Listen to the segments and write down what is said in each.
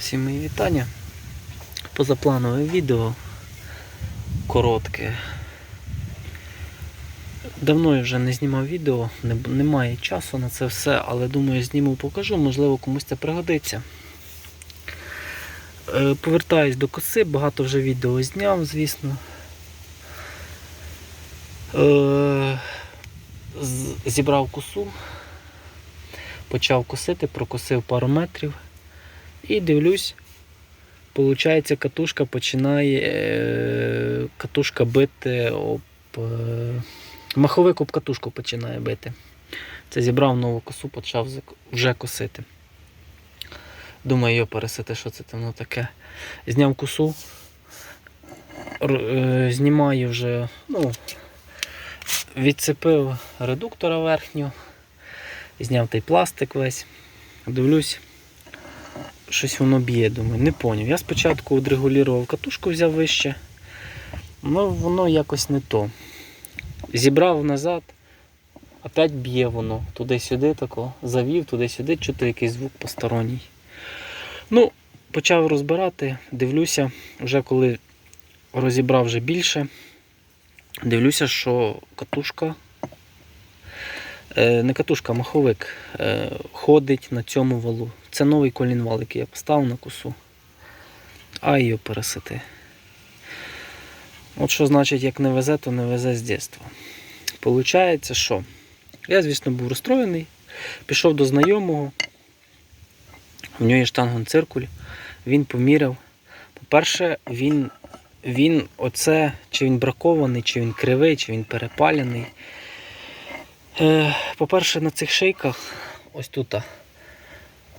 Всім мої вітання. Позапланове відео коротке. Давно я вже не знімав відео, не, немає часу на це все, але думаю, зніму покажу, можливо комусь це пригодиться. Е, повертаюсь до коси, багато вже відео зняв, звісно. Е, зібрав косу, почав косити, прокосив пару метрів. І дивлюсь, получається, катушка починає е, катушка бити об. Е, маховик об катушку починає бити. Це зібрав нову косу, почав вже косити. Думаю, його пересити, що це там таке. Зняв косу, е, знімаю вже, ну, відцепив редуктора верхнього, зняв той пластик весь. Дивлюсь, щось воно б'є, думаю, не поняв. Я спочатку відрегулював катушку, взяв вище, ну воно якось не то. Зібрав назад, опять б'є воно. Туди-сюди тако, завів, туди-сюди, чути якийсь звук посторонній. Ну, почав розбирати, дивлюся, вже коли розібрав вже більше, дивлюся, що катушка. Е, Не катушка, а маховик е, ходить на цьому валу. Це новий колінвал, який я поставив на косу. А його пересити. От що значить, як не везе, то не везе з дитинства. Получається, що? Я, звісно, був розстроєний. Пішов до знайомого. В нього є штангенциркуль. Він поміряв. По-перше, він, він оце, чи він бракований, чи він кривий, чи він перепалений. Е, По-перше, на цих шийках, ось тут.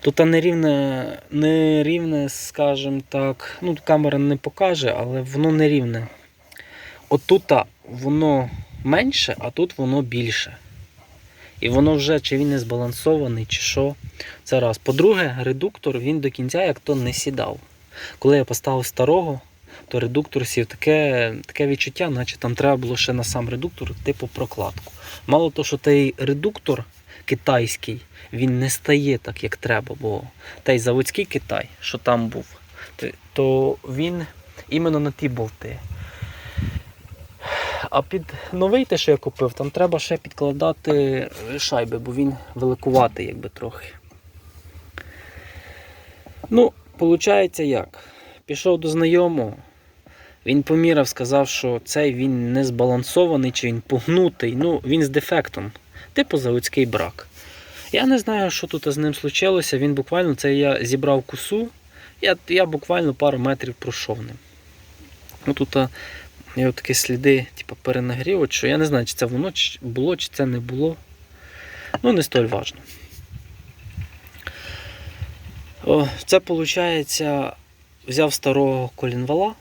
Тут нерівне, нерівне, скажімо так, ну камера не покаже, але воно нерівне. Отут воно менше, а тут воно більше. І воно вже чи він не збалансований, чи що. Це раз. По-друге, редуктор він до кінця як то не сідав. Коли я поставив старого, то редуктор сів таке, таке відчуття, наче там треба було ще на сам редуктор, типу прокладку. Мало того, що той редуктор китайський, він не стає так, як треба, бо той заводський Китай, що там був, то він іменно на ті болти. А під новий те, що я купив, там треба ще підкладати шайби, бо він великуватий, якби трохи. Ну, виходить як? Пішов до знайомого, він поміряв, сказав, що цей він не збалансований чи він погнутий, ну він з дефектом, типу заводський брак. Я не знаю, що тут з ним случилося. Він буквально це я зібрав косу, я, я буквально пару метрів пройшов ним. Ну тут є такі сліди, типу, перенагріву, що я не знаю, чи це воно було, чи це не було. Ну, не столь важно. О, це виходить, взяв старого колінвала,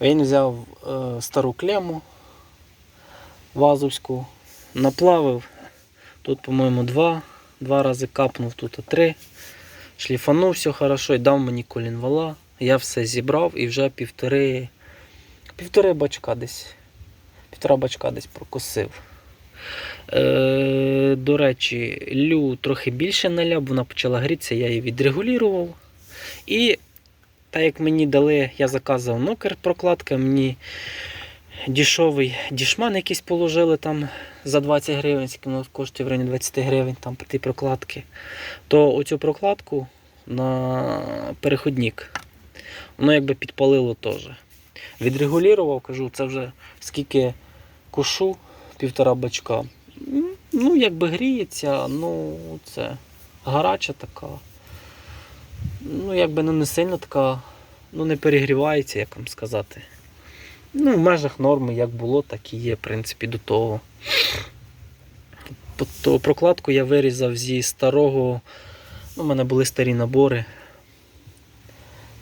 він взяв е, стару клему вазовську, наплавив. Тут, по-моєму, два, два рази капнув, тут три. Шліфанув все хорошо і дав мені колінвала. Я все зібрав і вже півтори, півтори бачка десь. Півтора бачка десь прокосив. Е, до речі, лю трохи більше наляв, вона почала грітися, я її відрегулював. І так як мені дали, я заказував нокер прокладка, мені дешевий дішман якийсь положили там за 20 гривень, скільки коштує в районі 20 гривень там ті прокладки, то оцю прокладку на переходник, воно якби підпалило теж. Відрегулював, кажу, це вже скільки кушу, півтора бачка. Ну, якби гріється, ну це гаряча така. Ну, якби ну, не сильно така, ну не перегрівається, як вам сказати. Ну, в межах норми, як було, так і є, в принципі, до того. Тобто прокладку я вирізав зі старого. Ну, у мене були старі набори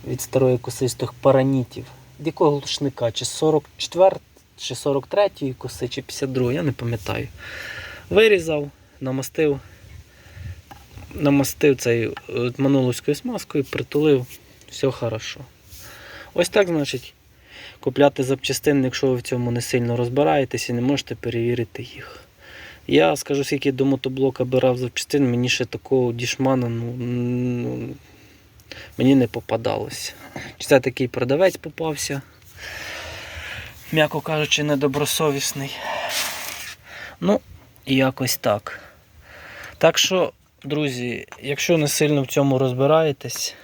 від старої коси з тих паранітів. Від якого глушника? Чи 44 чи 43 коси, чи 52, я не пам'ятаю. Вирізав, намастив, намастив цей е, мануловською смазкою, притулив, все хорошо. Ось так, значить, купляти запчастини, якщо ви в цьому не сильно розбираєтесь і не можете перевірити їх. Я скажу, скільки до мотоблока бирав запчастин, мені ще такого дішмана, ну, ну мені не попадалося. Чи це такий продавець попався, м'яко кажучи, недобросовісний. Ну, якось так. Так що, друзі, якщо не сильно в цьому розбираєтесь,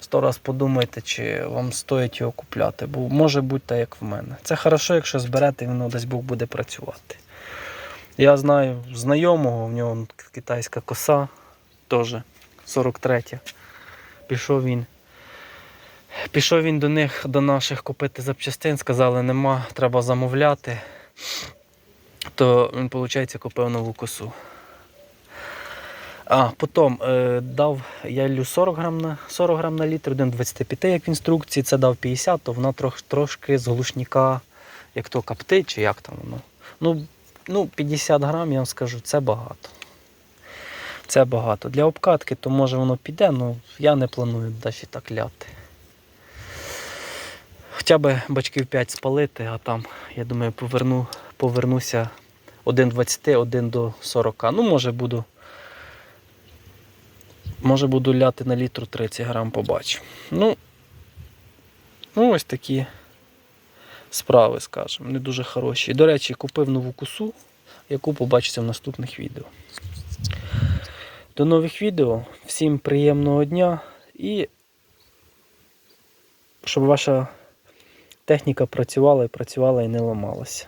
сто раз подумайте, чи вам стоїть його купляти, бо може бути так, як в мене. Це хорошо, якщо зберете, воно десь Бог буде працювати. Я знаю знайомого, в нього китайська коса, теж 43. Пішов він. Пішов він до них, до наших купити запчастин, сказали, нема, треба замовляти. То він, виходить, купив нову косу. А, потім е, дав, я лю 40 грам на, 40 грам на літр, 1,25, як в інструкції, це дав 50, то вона трох, трошки з глушника, як то каптить, чи як там воно. Ну, ну, 50 грам, я вам скажу, це багато. Це багато. Для обкатки, то може воно піде, але я не планую далі так ляти. Хоча б бачків 5 спалити, а там, я думаю, поверну, повернуся 1,20, 1 до 40. Ну, може буду. Може буду ляти на літру 30 грам, побачу. Ну, ну ось такі справи, скажімо, не дуже хороші. До речі, купив нову косу, яку побачите в наступних відео. До нових відео. Всім приємного дня і щоб ваша техніка працювала і працювала і не ламалася.